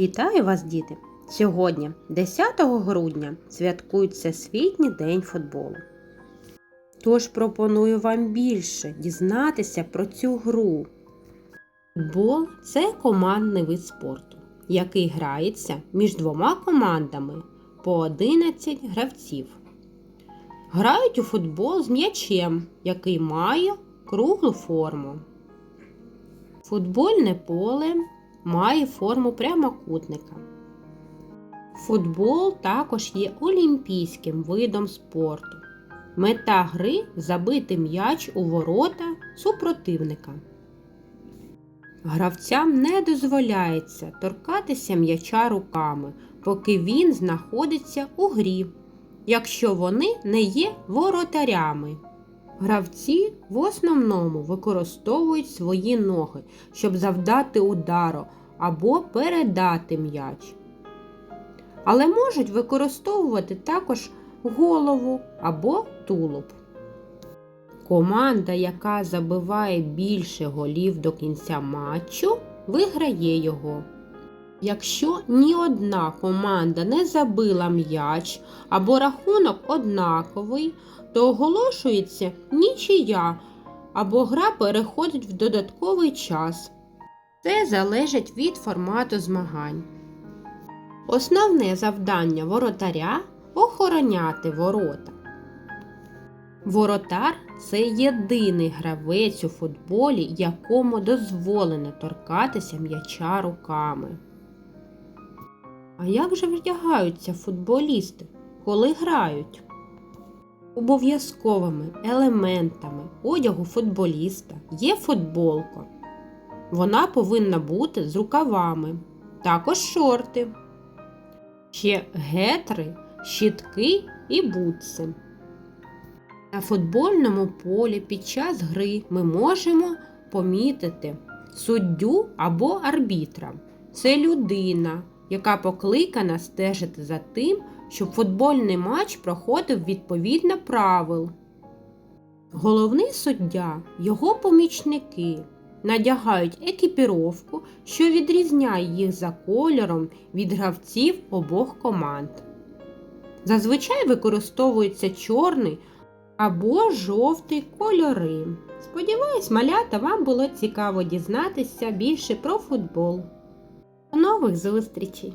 Вітаю вас, діти! Сьогодні, 10 грудня, святкується Всесвітній день футболу. Тож пропоную вам більше дізнатися про цю гру. Футбол це командний вид спорту, який грається між двома командами по 11 гравців. Грають у футбол з м'ячем, який має круглу форму. Футбольне поле має форму прямокутника. Футбол також є олімпійським видом спорту. Мета гри забити м'яч у ворота супротивника. Гравцям не дозволяється торкатися м'яча руками, поки він знаходиться у грі, якщо вони не є воротарями. Гравці в основному використовують свої ноги, щоб завдати удару або передати м'яч. Але можуть використовувати також голову або тулуб. Команда, яка забиває більше голів до кінця матчу, виграє його. Якщо ні одна команда не забила м'яч або рахунок однаковий, то оголошується нічия або гра переходить в додатковий час. Це залежить від формату змагань. Основне завдання воротаря охороняти ворота. Воротар це єдиний гравець у футболі, якому дозволено торкатися м'яча руками. А як же вдягаються футболісти, коли грають? Обов'язковими елементами одягу футболіста є футболка. Вона повинна бути з рукавами, також шорти, ще гетри, щітки і бутси. На футбольному полі під час гри ми можемо помітити суддю або арбітра. Це людина, яка покликана стежити за тим, щоб футбольний матч проходив відповідно правил. Головний суддя, його помічники надягають екіпіровку, що відрізняє їх за кольором від гравців обох команд. Зазвичай використовується чорний або жовтий кольори. Сподіваюсь, малята, вам було цікаво дізнатися більше про футбол. До нових зустрічей!